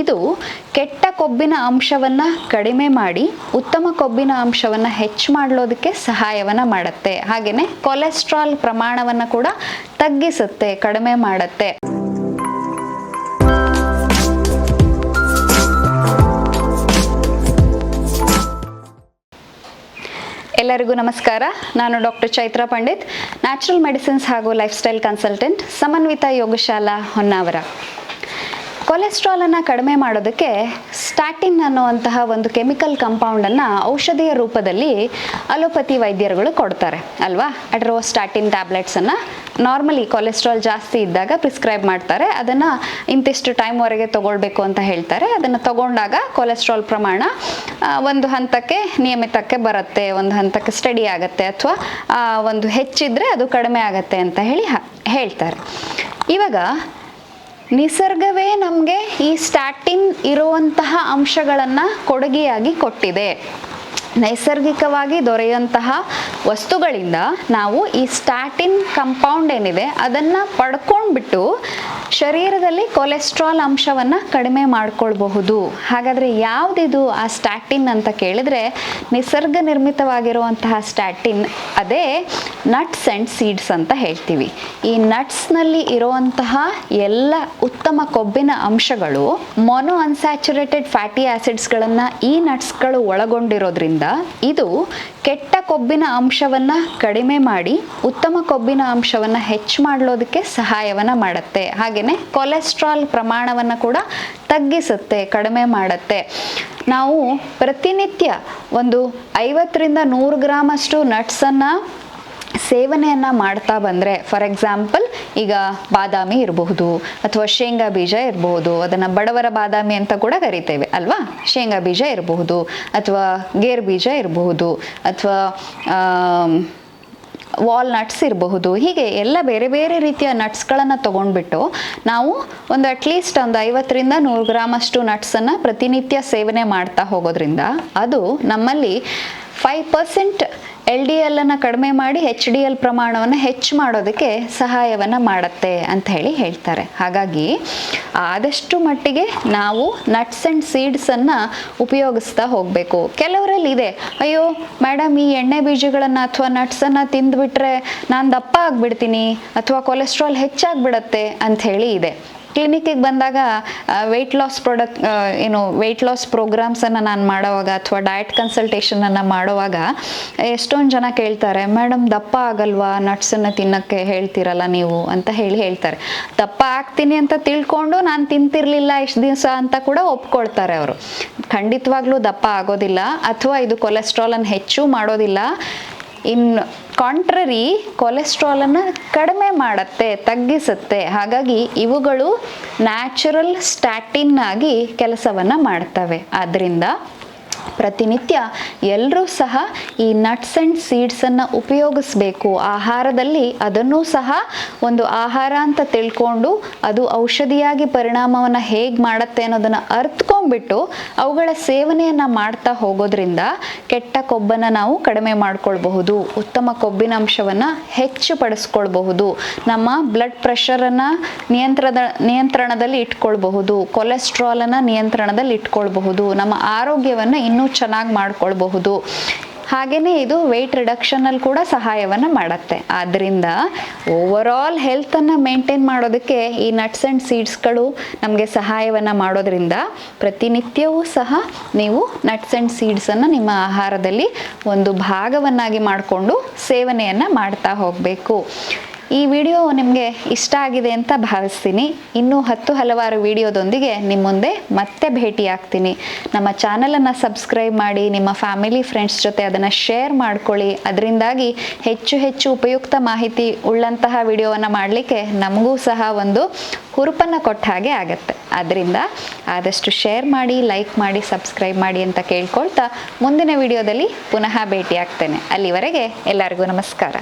ಇದು ಕೆಟ್ಟ ಕೊಬ್ಬಿನ ಅಂಶವನ್ನು ಕಡಿಮೆ ಮಾಡಿ ಉತ್ತಮ ಕೊಬ್ಬಿನ ಅಂಶವನ್ನು ಹೆಚ್ಚು ಮಾಡಲೋದಕ್ಕೆ ಸಹಾಯವನ್ನು ಮಾಡುತ್ತೆ. ಹಾಗೆಯೇ ಕೊಲೆಸ್ಟ್ರಾಲ್ ಪ್ರಮಾಣವನ್ನು ಕೂಡ ತಗ್ಗಿಸುತ್ತೆ, ಕಡಿಮೆ ಮಾಡುತ್ತೆ. ಎಲ್ಲರಿಗೂ ನಮಸ್ಕಾರ. ನಾನು doctor Chaitra Pandit natural medicines ಹಾಗೂ life style consultant Samanvita Yogashala Honnavar. ಕೊಲೆಸ್ಟ್ರಾಲನ್ನು ಕಡಿಮೆ ಮಾಡೋದಕ್ಕೆ ಸ್ಟ್ಯಾಟಿನ್ ಅನ್ನುವಂತಹ ಒಂದು ಕೆಮಿಕಲ್ ಕಂಪೌಂಡನ್ನು ಔಷಧಿಯ ರೂಪದಲ್ಲಿ ಅಲೋಪತಿ ವೈದ್ಯರುಗಳು ಕೊಡ್ತಾರೆ, ಅಲ್ವಾ? ಅಡ್ರೋಸ್ಟ್ಯಾಟಿನ್ ಟ್ಯಾಬ್ಲೆಟ್ಸನ್ನು ನಾರ್ಮಲಿ ಕೊಲೆಸ್ಟ್ರಾಲ್ ಜಾಸ್ತಿ ಇದ್ದಾಗ ಪ್ರಿಸ್ಕ್ರೈಬ್ ಮಾಡ್ತಾರೆ. ಅದನ್ನು ಇಂತಿಷ್ಟು ಟೈಮ್ವರೆಗೆ ತಗೊಳ್ಬೇಕು ಅಂತ ಹೇಳ್ತಾರೆ. ಅದನ್ನು ತಗೊಂಡಾಗ ಕೊಲೆಸ್ಟ್ರಾಲ್ ಪ್ರಮಾಣ ಒಂದು ಹಂತಕ್ಕೆ ನಿಯಮಿತಕ್ಕೆ ಬರುತ್ತೆ, ಒಂದು ಹಂತಕ್ಕೆ ಸ್ಟಡಿ ಆಗುತ್ತೆ ಅಥವಾ ಒಂದು ಹೆಚ್ಚಿದ್ರೆ ಅದು ಕಡಿಮೆ ಆಗುತ್ತೆ ಅಂತ ಹೇಳಿ ಹೇಳ್ತಾರೆ. ಇವಾಗ ನಿಸರ್ಗವೇ ನಮಗೆ ಈ ಸ್ಟ್ಯಾಟಿನ್ ಇರುವಂತಹ ಅಂಶಗಳನ್ನು ಕೊಡುಗೆಯಾಗಿ ಕೊಟ್ಟಿದೆ. ನೈಸರ್ಗಿಕವಾಗಿ ದೊರೆಯುವಂತಹ ವಸ್ತುಗಳಿಂದ ನಾವು ಈ ಸ್ಟ್ಯಾಟಿನ್ ಕಂಪೌಂಡ್ ಏನಿದೆ, ಅದನ್ನು ಪಡ್ಕೊಂಡ್ಬಿಟ್ಟು ಶರೀರದಲ್ಲಿ ಕೊಲೆಸ್ಟ್ರಾಲ್ ಅಂಶವನ್ನು ಕಡಿಮೆ ಮಾಡಿಕೊಳ್ಬಹುದು. ಹಾಗಾದರೆ ಯಾವುದಿದು ಆ ಸ್ಟ್ಯಾಟಿನ್ ಅಂತ ಕೇಳಿದ್ರೆ, ನಿಸರ್ಗ ನಿರ್ಮಿತವಾಗಿರುವಂತಹ ಸ್ಟ್ಯಾಟಿನ್ ಅದೇ ನಟ್ಸ್ ಆ್ಯಂಡ್ ಸೀಡ್ಸ್ ಅಂತ ಹೇಳ್ತೀವಿ. ಈ ನಟ್ಸ್ನಲ್ಲಿ ಇರುವಂತಹ ಎಲ್ಲ ಉತ್ತಮ ಕೊಬ್ಬಿನ ಅಂಶಗಳು ಮೊನೊ ಅನ್ಸ್ಯಾಚುರೇಟೆಡ್ ಫ್ಯಾಟಿ ಆ್ಯಸಿಡ್ಸ್ಗಳನ್ನು ಈ ನಟ್ಸ್ಗಳು ಒಳಗೊಂಡಿರೋದ್ರಿಂದ ಇದು ಕೆಟ್ಟ ಕೊಬ್ಬಿನ ಅಂಶವನ್ನು ಕಡಿಮೆ ಮಾಡಿ ಉತ್ತಮ ಕೊಬ್ಬಿನ ಅಂಶವನ್ನು ಹೆಚ್ಚು ಮಾಡಲೋದಕ್ಕೆ ಸಹಾಯವನ್ನು ಮಾಡುತ್ತೆ. ಹಾಗೆಯೇ ಕೊಲೆಸ್ಟ್ರಾಲ್ ಪ್ರಮಾಣವನ್ನು ಕೂಡ ತಗ್ಗಿಸುತ್ತೆ, ಕಡಿಮೆ ಮಾಡುತ್ತೆ. ನಾವು ಪ್ರತಿನಿತ್ಯ ಒಂದು ಐವತ್ತರಿಂದ ನೂರು ಗ್ರಾಮಷ್ಟು ನಟ್ಸನ್ನು ಸೇವನೆಯನ್ನು ಮಾಡ್ತಾ ಬಂದರೆ ಫಾರ್ ಎಕ್ಸಾಂಪಲ್ ಈಗ ಬಾದಾಮಿ ಇರಬಹುದು ಅಥವಾ ಶೇಂಗಾ ಬೀಜ ಇರಬಹುದು. ಅದನ್ನು ಬಡವರ ಬಾದಾಮಿ ಅಂತ ಕೂಡ ಕರಿತೇವೆ ಅಲ್ವಾ? ಶೇಂಗಾ ಬೀಜ ಇರಬಹುದು ಅಥವಾ ಗೇರ್ ಬೀಜ ಇರಬಹುದು ಅಥವಾ ವಾಲ್ನಟ್ಸ್ ಇರಬಹುದು. ಹೀಗೆ ಎಲ್ಲ ಬೇರೆ ಬೇರೆ ರೀತಿಯ ನಟ್ಸ್ಗಳನ್ನು ತೊಗೊಂಡ್ಬಿಟ್ಟು ನಾವು ಒಂದು ಅಟ್ಲೀಸ್ಟ್ ಒಂದು ಐವತ್ತರಿಂದ ನೂರು ಗ್ರಾಮಷ್ಟು ನಟ್ಸನ್ನು ಪ್ರತಿನಿತ್ಯ ಸೇವನೆ ಮಾಡ್ತಾ ಹೋಗೋದ್ರಿಂದ ಅದು ನಮ್ಮಲ್ಲಿ ಫೈವ್ ಪರ್ಸೆಂಟ್ ಎಲ್ ಡಿ ಎಲ್ಲನ್ನು ಕಡಿಮೆ ಮಾಡಿ ಎಚ್ ಡಿ ಎಲ್ ಪ್ರಮಾಣವನ್ನು ಹೆಚ್ಚು ಮಾಡೋದಕ್ಕೆ ಸಹಾಯವನ್ನು ಮಾಡುತ್ತೆ ಅಂತ ಹೇಳಿ ಹೇಳ್ತಾರೆ. ಹಾಗಾಗಿ ಆದಷ್ಟು ಮಟ್ಟಿಗೆ ನಾವು ನಟ್ಸ್ ಆ್ಯಂಡ್ ಸೀಡ್ಸನ್ನು ಉಪಯೋಗಿಸ್ತಾ ಹೋಗಬೇಕು. ಕೆಲವರಲ್ಲಿ ಇದೆ, ಅಯ್ಯೋ ಮೇಡಮ್ ಈ ಎಣ್ಣೆ ಬೀಜಗಳನ್ನು ಅಥವಾ ನಟ್ಸನ್ನು ತಿಂದುಬಿಟ್ರೆ ನಾನು ದಪ್ಪ ಆಗಿಬಿಡ್ತೀನಿ, ಅಥವಾ ಕೊಲೆಸ್ಟ್ರಾಲ್ ಹೆಚ್ಚಾಗ್ಬಿಡತ್ತೆ ಅಂತ ಹೇಳಿ ಇದೆ. ಕ್ಲಿನಿಕ್ಕಿಗೆ ಬಂದಾಗ ವೆಯ್ಟ್ ಲಾಸ್ ಪ್ರಾಡಕ್ಟ್ ಏನು ವೆಯ್ಟ್ ಲಾಸ್ ಪ್ರೋಗ್ರಾಮ್ಸನ್ನು ನಾನು ಮಾಡೋವಾಗ ಅಥವಾ ಡಯಟ್ ಕನ್ಸಲ್ಟೇಷನನ್ನು ಮಾಡುವಾಗ, ಎಷ್ಟೊಂದು ಜನ ಕೇಳ್ತಾರೆ ಮೇಡಮ್ ದಪ್ಪ ಆಗಲ್ವಾ? ನಟ್ಸನ್ನು ತಿನ್ನೋಕ್ಕೆ ಹೇಳ್ತೀರಲ್ಲ ನೀವು? ಅಂತ ಹೇಳಿ ಹೇಳ್ತಾರೆ. ದಪ್ಪ ಆಗ್ತೀನಿ ಅಂತ ತಿಳ್ಕೊಂಡು ನಾನು ತಿಂತಿರಲಿಲ್ಲ ಇಷ್ಟು ದಿವಸ ಅಂತ ಕೂಡ ಒಪ್ಕೊಳ್ತಾರೆ ಅವರು. ಖಂಡಿತವಾಗ್ಲೂ ದಪ್ಪ ಆಗೋದಿಲ್ಲ. ಅಥವಾ ಇದು ಕೊಲೆಸ್ಟ್ರಾಲನ್ನು ಹೆಚ್ಚು ಮಾಡೋದಿಲ್ಲ. ಇನ್ ಕಾಂಟ್ರರಿ ಕೊಲೆಸ್ಟ್ರಾಲನ್ನು ಕಡಿಮೆ ಮಾಡುತ್ತೆ ತಗ್ಗಿಸುತ್ತೆ. ಹಾಗಾಗಿ ಇವುಗಳು ನ್ಯಾಚುರಲ್ ಸ್ಟ್ಯಾಟಿನ್ ಆಗಿ ಕೆಲಸವನ್ನು ಮಾಡ್ತವೆ. ಆದ್ದರಿಂದ ಪ್ರತಿನಿತ್ಯ ಎಲ್ಲರೂ ಸಹ ಈ ನಟ್ಸ್ ಆ್ಯಂಡ್ ಸೀಡ್ಸನ್ನು ಉಪಯೋಗಿಸ್ಬೇಕು. ಆಹಾರದಲ್ಲಿ ಅದನ್ನು ಸಹ ಒಂದು ಆಹಾರ ಅಂತ ತಿಳ್ಕೊಂಡು ಅದು ಔಷಧಿಯಾಗಿ ಪರಿಣಾಮವನ್ನು ಹೇಗೆ ಮಾಡುತ್ತೆ ಅನ್ನೋದನ್ನು ಅರ್ಥಕೊಂಡ್ಬಿಟ್ಟು ಅವುಗಳ ಸೇವನೆಯನ್ನು ಮಾಡ್ತಾ ಹೋಗೋದ್ರಿಂದ ಕೆಟ್ಟ ಕೊಬ್ಬನ್ನು ನಾವು ಕಡಿಮೆ ಮಾಡ್ಕೊಳ್ಬಹುದು. ಉತ್ತಮ ಕೊಬ್ಬಿನ ಅಂಶವನ್ನು ಹೆಚ್ಚು ಪಡಿಸ್ಕೊಳ್ಬಹುದು. ನಮ್ಮ ಬ್ಲಡ್ ಪ್ರೆಷರನ್ನು ನಿಯಂತ್ರದ, ನಿಯಂತ್ರಣದಲ್ಲಿ ಇಟ್ಕೊಳ್ಬಹುದು. ಕೊಲೆಸ್ಟ್ರಾಲನ್ನು ನಿಯಂತ್ರಣದಲ್ಲಿ ಇಟ್ಕೊಳ್ಬಹುದು. ನಮ್ಮ ಆರೋಗ್ಯವನ್ನು ಇನ್ನೂ ಚೆನ್ನಾಗಿ ಮಾಡ್ಕೊಳ್ಬಹುದು. ಹಾಗೆಯೇ ಇದು ವೆಯ್ಟ್ ರಿಡಕ್ಷನಲ್ಲಿ ಕೂಡ ಸಹಾಯವನ್ನು ಮಾಡುತ್ತೆ. ಆದ್ದರಿಂದ ಓವರ್ ಆಲ್ ಹೆಲ್ತನ್ನು ಮೇಂಟೈನ್ ಮಾಡೋದಕ್ಕೆ ಈ ನಟ್ಸ್ ಆ್ಯಂಡ್ ಸೀಡ್ಸ್ಗಳು ನಮಗೆ ಸಹಾಯವನ್ನು ಮಾಡೋದ್ರಿಂದ ಪ್ರತಿನಿತ್ಯವೂ ಸಹ ನೀವು ನಟ್ಸ್ ಆ್ಯಂಡ್ ಸೀಡ್ಸನ್ನು ನಿಮ್ಮ ಆಹಾರದಲ್ಲಿ ಒಂದು ಭಾಗವನ್ನಾಗಿ ಮಾಡಿಕೊಂಡು ಸೇವನೆಯನ್ನು ಮಾಡ್ತಾ ಹೋಗಬೇಕು. ಈ ವಿಡಿಯೋ ನಿಮಗೆ ಇಷ್ಟ ಆಗಿದೆ ಅಂತ ಭಾವಿಸ್ತೀನಿ. ಇನ್ನೂ ಹತ್ತು ಹಲವಾರು ವಿಡಿಯೋದೊಂದಿಗೆ ನಿಮ್ಮ ಮುಂದೆ ಮತ್ತೆ ಭೇಟಿ ಆಗ್ತೀನಿ ನಮ್ಮ ಚಾನಲನ್ನು ಸಬ್ಸ್ಕ್ರೈಬ್ ಮಾಡಿ, ನಿಮ್ಮ ಫ್ಯಾಮಿಲಿ, ಫ್ರೆಂಡ್ಸ್ ಜೊತೆ ಅದನ್ನು ಶೇರ್ ಮಾಡ್ಕೊಳ್ಳಿ. ಅದರಿಂದಾಗಿ ಹೆಚ್ಚು ಹೆಚ್ಚು ಉಪಯುಕ್ತ ಮಾಹಿತಿ ಉಳ್ಳಂತಹ ವಿಡಿಯೋವನ್ನು ಮಾಡಲಿಕ್ಕೆ ನಮಗೂ ಸಹ ಒಂದು ಹುರುಪನ್ನು ಕೊಟ್ಟ ಹಾಗೆ ಆಗುತ್ತೆ. ಆದ್ದರಿಂದ ಆದಷ್ಟು ಶೇರ್ ಮಾಡಿ, ಲೈಕ್ ಮಾಡಿ, ಸಬ್ಸ್ಕ್ರೈಬ್ ಮಾಡಿ ಅಂತ ಕೇಳ್ಕೊಳ್ತಾ ಮುಂದಿನ ವಿಡಿಯೋದಲ್ಲಿ ಪುನಃ ಭೇಟಿ ಆಗ್ತೇನೆ ಅಲ್ಲಿವರೆಗೆ ಎಲ್ಲರಿಗೂ ನಮಸ್ಕಾರ.